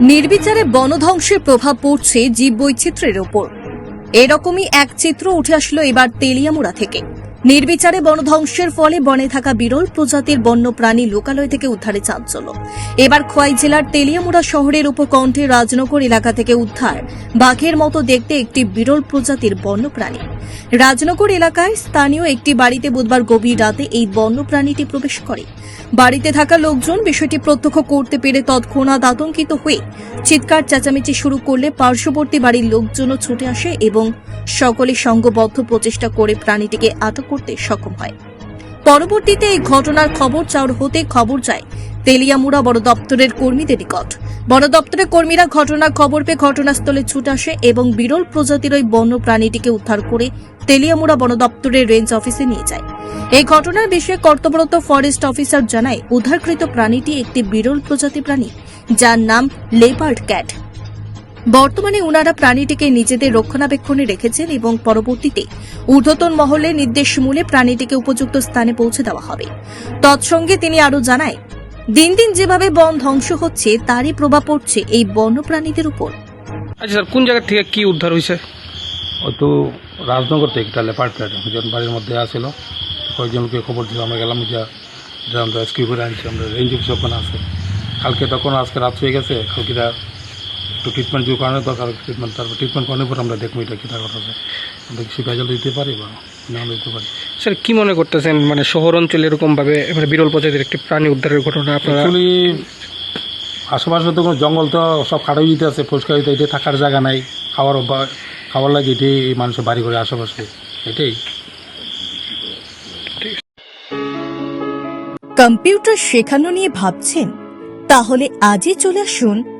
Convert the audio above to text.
নির্বিচারে বনধ্বংসের প্রভাব পড়ছে জীববৈচিত্র্যের ওপর। এরকমই এক চিত্র উঠে আসলো এবার তেলিয়ামুড়া থেকে। নির্বিচারে বনধ্বংসের ফলে বনে থাকা বিরল প্রজাতির বন্যপ্রাণী লোকালয় থেকে উদ্ধারে চাঞ্চল্য। এবার খোয়াই জেলার তেলিয়ামুড়া শহরের উপকণ্ঠে রাজনগর এলাকা থেকে উদ্ধার। বাঘের মতো দেখতে একটি বিরল প্রজাতির বন্যপ্রাণী। রাজনগর এলাকায় স্থানীয় একটি বাড়িতে বুধবার গভীর রাতে এই বন্যপ্রাণীটি প্রবেশ করে। বাড়িতে থাকা লোকজন বিষয়টি প্রত্যক্ষ করতে পেরে তৎক্ষণাৎ আতঙ্কিত হয়ে চিৎকার চেঁচামেচি শুরু করলে পার্শ্ববর্তী বাড়ির লোকজনও ছুটে আসে এবং সকলে সঙ্গবদ্ধ প্রচেষ্টা করে প্রাণীটিকে আটক করতে সক্ষম হয়। পরবর্তীতে এই ঘটনার খবর চাউর হতে খবর যায়। তেলিয়ামুড়া বড় দপ্তরের কর্মীদের নিকট। বন দপ্তরের কর্মীরা ঘটনার খবর পেয়ে ঘটনাস্থলে ছুটে আসে এবং বিরল প্রজাতির ওই বন্য প্রাণীটিকে উদ্ধার করে তেলিয়ামুড়া বন দপ্তরের রেঞ্জ অফিসে নিয়ে যায়। এই ঘটনার বিষয়ে কর্তব্যরত ফরেস্ট অফিসার জানায়, উদ্ধারকৃত প্রাণীটি একটি বিরল প্রজাতি প্রাণী, যার নাম লেপার্ড ক্যাট। বর্তমানে উনারা প্রাণীটিকে নিজেদের রক্ষণাবেক্ষণে রেখেছেন এবং পরবর্তীতে ঊর্ধ্বতন মহলে নির্দেশ মূলে প্রাণীটিকে উপযুক্ত স্থানে পৌঁছে দেওয়া হবে। তৎসঙ্গে তিনি আরও জানায় দিন দিন যেভাবে বন ধ্বংস হচ্ছে তারই প্রভাব পড়ছে এই বন্যপ্রাণীদের উপর। আচ্ছা স্যার কোন জায়গা থেকে কি উদ্ধার হয়েছে? ওই তো রাজনগর থেকে একটা লেপার্ড একজন বাড়ির মধ্যে আসছিল কয়েকজনকে খবর দিল আমরা গেলাম যা আমরা রেস্কিউ করে আনছি আমরা রেঞ্জ অফিস ওখানে আছে। কালকে তখন আজকে রাত হয়ে গেছে কালকেরা একটু ট্রিটমেন্ট যে করানোর দরকার ট্রিটমেন্ট তারপর ট্রিটমেন্ট করানোর পর আমরা দেখব এটা কী কথা আছে। আমরা কিছু ভেজাল দিতে পারি বা না দিতে পারি? স্যার কি মনে করতেছেন? মানে শহর অঞ্চলে এরকম ভাবে মানে বিরল প্রজাতির একটি প্রাণী উদ্ধারের ঘটনা আপনারা আশেপাশে তো কোনো জঙ্গল তো সব কাটো দিতে আছে পরিষ্কার হইতে এটা থাকার জায়গা নাই। খাওয়ার অভ্যা- খাওয়ার লাগে এটাই মানুষের বাড়ি করে আশেপাশে। এটাই। কম্পিউটার শেখানো নিয়ে ভাবছেন? তাহলে আজই চলে আসুন